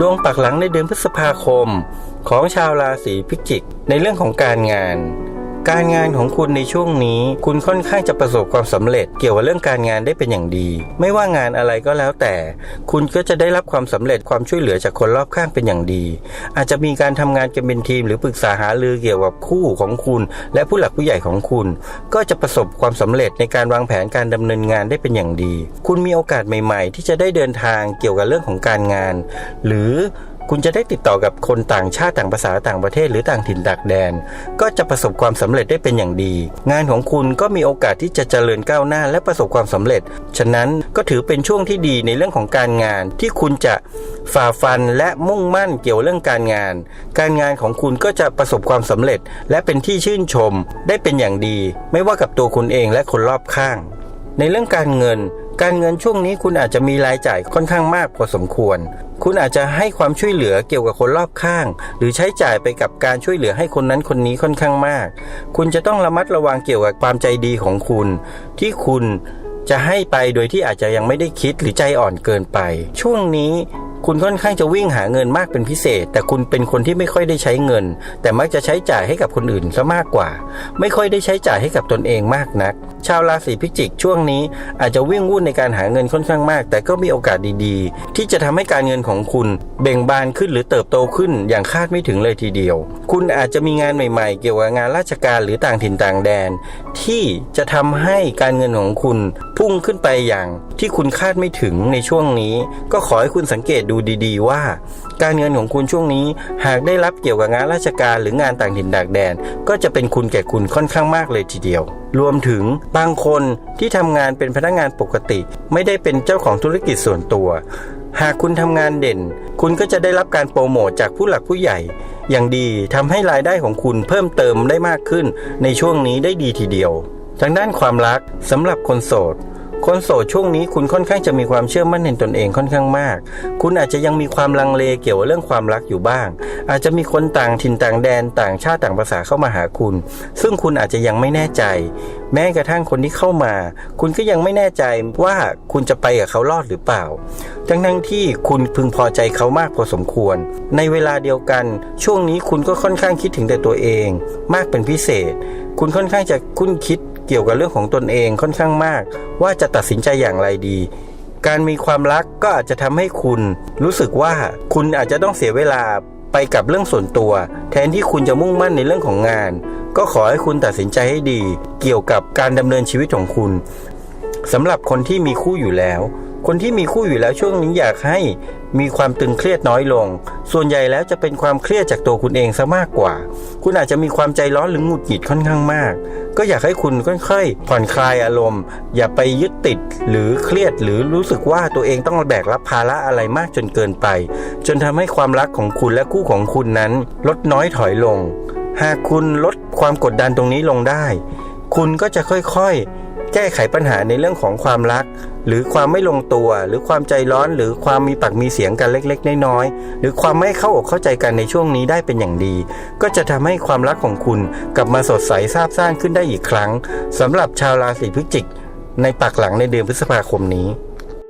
ดวงปักหลังในเดือนพฤษภาคม ของชาวราศีพิจิก ในเรื่องของการงาน การงานของคุณในช่วงนี้ คุณค่อนข้างจะประสบความสำเร็จ เกี่ยวกับเรื่องการงานได้เป็นอย่างดี ไม่ว่างานอะไรก็แล้วแต่ คุณก็จะได้รับความสำเร็จความช่วยเหลือจากคนรอบข้างเป็นอย่างดี อาจจะมีการทำงานกันเป็นทีม หรือปรึกษาหารือเกี่ยวกับคู่ของคุณ และผู้หลักผู้ใหญ่ของคุณ ก็จะประสบความสำเร็จในการวางแผนการดำเนินงานได้เป็นอย่างดี คุณมีโอกาสใหม่ ๆ ที่จะได้เดินทางเกี่ยวกับเรื่องของการงาน หรือ คุณจะได้ติดต่อกับคนต่างชาติต่างภาษาต่างประเทศหรือต่างถิ่นต่างแดน ก็จะประสบความสำเร็จได้เป็นอย่างดี งานของคุณก็มีโอกาสที่จะเจริญก้าวหน้าและประสบความสำเร็จ ฉะนั้นก็ถือเป็นช่วงที่ดีในเรื่องของการงานที่คุณจะฝ่าฟันและมุ่งมั่นเกี่ยวเรื่องการงาน การงานของคุณก็จะประสบความสำเร็จ และเป็นที่ชื่นชม ได้เป็นอย่างดี ไม่ว่ากับตัวคุณเองและคนรอบข้าง ในเรื่องการเงิน การเงินช่วงนี้คุณอาจจะมีรายจ่ายค่อนข้างมากพอสมควรคุณอาจจะให้ความช่วยเหลือเกี่ยวกับคนรอบข้าง หรือใช้จ่ายไปกับการช่วยเหลือให้คนนั้นคนนี้ค่อนข้างมาก คุณจะต้องระมัดระวังเกี่ยวกับความใจดีของคุณ ที่คุณจะให้ไปโดยที่อาจจะยังไม่ได้คิดหรือใจอ่อนเกินไป ช่วงนี้ คุณค่อนข้างจะวิ่งหาเงินมากเป็นพิเศษ แต่คุณเป็นคนที่ไม่ค่อยได้ใช้เงิน แต่มักจะใช้จ่ายให้กับคนอื่นซะมากกว่า ไม่ค่อยได้ใช้จ่ายให้กับตนเองมากนัก ชาวราศีพิจิกช่วงนี้อาจจะวิ่งวุ่นในการหาเงินค่อนข้างมาก แต่ก็มีโอกาสดีๆ ที่จะทำให้การเงินของคุณเบ่งบานขึ้นหรือเติบโตขึ้นอย่างคาดไม่ถึงเลยทีเดียว คุณอาจจะมีงานใหม่ๆ เกี่ยวกับงานราชการหรือต่างถิ่นต่างแดน ที่จะทำให้การเงินของคุณพุ่งขึ้นไปอย่างที่คุณคาดไม่ถึงในช่วงนี้ ก็ขอให้คุณสังเกตดูดูดีๆ ว่า การเงินของคุณช่วงนี้ หากได้รับเกี่ยวกับงานราชการหรืองานต่างถิ่นต่างแดน ก็จะเป็นคุณแก่คุณค่อนข้างมากเลยทีเดียว รวมถึงบางคนที่ทำงานเป็นพนักงานปกติ ไม่ได้เป็นเจ้าของธุรกิจส่วนตัว หากคุณทำงานเด่น คุณก็จะได้รับการโปรโมทจากผู้หลักผู้ใหญ่ อย่างดีทำให้รายได้ของคุณเพิ่มเติมได้มากขึ้น ในช่วงนี้ได้ดีทีเดียวทางด้านความรักสำหรับคนโสด คนโสดช่วงนี้คุณค่อนข้างจะมีความเชื่อมั่นในตนเองค่อนข้างมาก คุณอาจจะยังมีความลังเลเกี่ยวกับเรื่องความรักอยู่บ้าง อาจจะมีคนต่างถิ่นต่างแดนต่างชาติต่างภาษาเข้ามาหาคุณ ซึ่งคุณอาจจะยังไม่แน่ใจ แม้กระทั่งคนที่เข้ามา คุณก็ยังไม่แน่ใจว่าคุณจะไปกับเขารอดหรือเปล่า ทั้งทั้งที่คุณพึงพอใจเขามากพอสมควร ในเวลาเดียวกัน ช่วงนี้คุณก็ค่อนข้างคิดถึงแต่ตัวเอง มากเป็นพิเศษ คุณค่อนข้างจะคุ้นคิด เกี่ยวกับเรื่องของตนเองค่อนข้างมาก ว่าจะตัดสินใจอย่างไรดี การมีความรักก็อาจจะทำให้คุณ รู้สึกว่าคุณอาจจะต้องเสียเวลาไปกับเรื่องส่วนตัว แทนที่คุณจะมุ่งมั่นในเรื่องของงาน ก็ขอให้คุณตัดสินใจให้ดี เกี่ยวกับการดำเนินชีวิตของคุณสำหรับคนที่มีคู่อยู่แล้ว คนที่มีคู่อยู่แล้วช่วงนี้อยากให้มีความตึงเครียดน้อยลง ส่วนใหญ่แล้วจะเป็นความเครียดจากตัวคุณเองซะมากกว่า คุณอาจจะมีความใจร้อนหรือหงุดหงิดค่อนข้างมาก ก็อยากให้คุณค่อยๆผ่อนคลายอารมณ์ อย่าไปยึดติดหรือเครียดหรือรู้สึกว่าตัวเองต้องแบกรับภาระอะไรมากจนเกินไป จนทำให้ความรักของคุณและคู่ของคุณนั้น ลดน้อยถอยลง หากคุณลดความกดดันตรงนี้ลงได้ คุณก็จะค่อยๆ แก้ไขปัญหาในเรื่องของความรัก หรือความไม่ลงตัว หรือความใจร้อน หรือความมีปากมีเสียงกันเล็ก ๆ น้อยๆหรือความไม่เข้าอกเข้าใจกันในช่วงนี้ได้เป็นอย่างดี ก็จะทำให้ความรักของคุณกลับมาสดใสซาบซ่านขึ้นได้อีกครั้งสำหรับชาวราศีพฤศจิก ในปากหลังในเดือนพฤษภาคมนี้